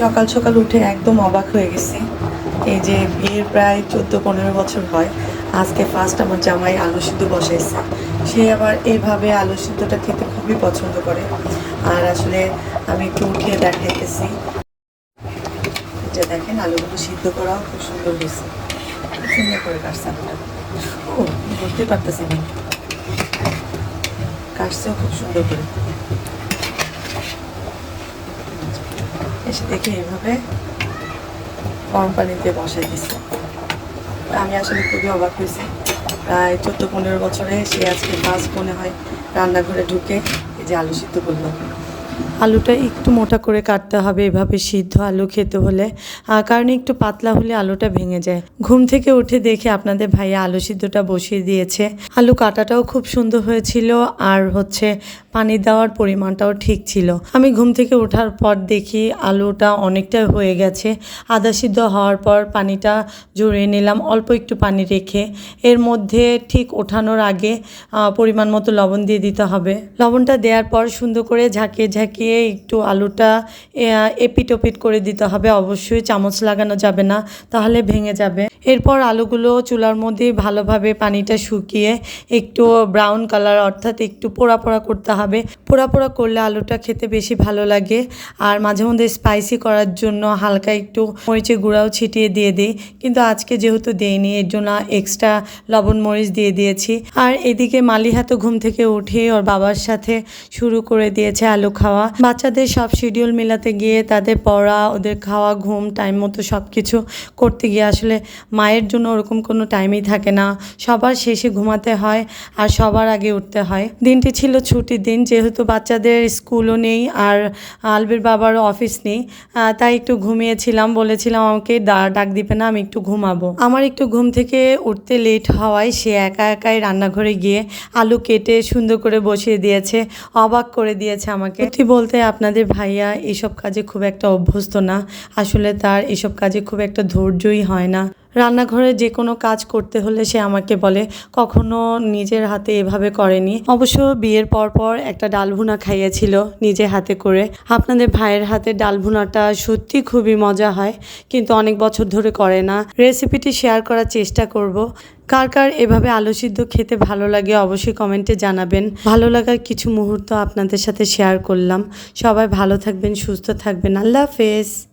সকাল সকাল উঠে একদম অবাক হয়ে গেছি। এই যে বিয়ের প্রায় চোদ্দ পনেরো বছর হয়, আজকে ফার্স্ট আমার জামাই আলু সিদ্ধ বসাইছে। সে আবার এইভাবে আলু সিদ্ধটা খেতে খুবই পছন্দ করে। আর আসলে আমি একটু উঠিয়ে দেখাইতেছি। যে দেখেন, আলুগুলো সিদ্ধ করাও খুব সুন্দর হয়েছে। সুন্দর করে কাটছে আলুটা। ও, বুঝতে পারতেছি না। কাটছেও খুব সুন্দর করে। এসে দেখে এইভাবে গরম পানিতে বসাই দিচ্ছে আমি আসলে খুবই অবাক হয়েছি। প্রায় চোদ্দ, পনেরো বছরে সে আজকে ফার্স্ট মনে হয় রান্নাঘরে ঢুকে এই যে আলু সিদ্ধ করল। আলুটা একটু মোটা করে কাটতে হবে, এভাবে সিদ্ধ আলু খেতে হলে। কারণ একটু পাতলা হলে আলুটা ভেঙে যায়। ঘুম থেকে উঠে দেখে আপনাদের ভাইয়া আলু সিদ্ধটা বসিয়ে দিয়েছে। আলু কাটাটাও খুব সুন্দর হয়েছিল আর হচ্ছে পানি দেওয়ার পরিমাণটাও ঠিক ছিল। আমি ঘুম থেকে ওঠার পর দেখি আলুটা অনেকটা হয়ে গেছে। আদা সিদ্ধ হওয়ার পর পানিটা জড়িয়ে নিলাম, অল্প একটু পানি রেখে। এর মধ্যে ঠিক ওঠানোর আগে পরিমাণ মতো লবণ দিয়ে দিতে হবে। লবণটা দেওয়ার পর সুন্দর করে ঝাঁকিয়ে ঝাঁকিয়ে একটু আলুটা এপিট ওপিট করে দিতে হবে। অবশ্যই চামচ লাগানো যাবে না, তাহলে ভেঙে যাবে। এরপর আলুগুলো চুলার মধ্যে ভালোভাবে পানিটা শুকিয়ে একটু ব্রাউন কালার অর্থাৎ একটু পোড়া পোড়া করতে হবে। পোড়া পোড়া করলে আলুটা খেতে বেশি ভালো লাগে। আর মাঝে মধ্যে স্পাইসি করার জন্য হালকা একটু মরিচের গুঁড়াও ছিটিয়ে দিয়ে দিই। কিন্তু আজকে যেহেতু দেইনি, এর জন্য এক্সট্রা লবণ মরিচ দিয়ে দিয়েছি। আর এদিকে মালিহা তো ঘুম থেকে উঠে ওর বাবার সাথে শুরু করে দিয়েছে আলু খাওয়া। বাচ্চাদের সব শিডিউল মেলাতে গিয়ে তাদের পড়া, ওদের খাওয়া, ঘুম টাইম মতো সব কিছু করতে গিয়ে আসলে মায়ের জন্য ওরকম কোনো টাইমই থাকে না। সবার শেষে ঘুমাতে হয় আর সবার আগে উঠতে হয়। দিনটি ছিল ছুটির দিন, যেহেতু বাচ্চাদের স্কুলও নেই আর আলবির বাবারও অফিস নেই তাই একটু ঘুমিয়েছিলাম। বলেছিলাম, আমাকে ডাক দিবে না, আমি একটু ঘুমাবো। আমার একটু ঘুম থেকে উঠতে লেট হওয়ায় সে একা একাই রান্নাঘরে গিয়ে আলু কেটে সুন্দর করে বসিয়ে দিয়েছে, অবাক করে দিয়েছে আমাকে। সত্যি বলতে আপনাদের ভাইয়া এসব কাজে খুব একটা অভ্যস্ত না। আসলে তার এসব কাজে খুব একটা ধৈর্যই হয় না। রান্নাঘরে যে কোনো কাজ করতে হলে সে আমাকে বলে, কখনো নিজের হাতে এভাবে করেনি। অবশ্য বিয়ের পর পর একটা ডাল ভুনা খাইয়েছিল নিজে হাতে করে। আপনাদের ভাইয়ের হাতে ডাল ভুনাটা সত্যি খুবই মজা হয়, কিন্তু অনেক বছর ধরে করে না। রেসিপিটি শেয়ার করার চেষ্টা করব। কার কার এভাবে আলু সিদ্ধ খেতে ভালো লাগে অবশ্যই কমেন্টে জানাবেন। ভালো লাগার কিছু মুহূর্ত আপনাদের সাথে শেয়ার করলাম। সবাই ভালো থাকবেন, সুস্থ থাকবেন। আল্লাহ হাফেজ।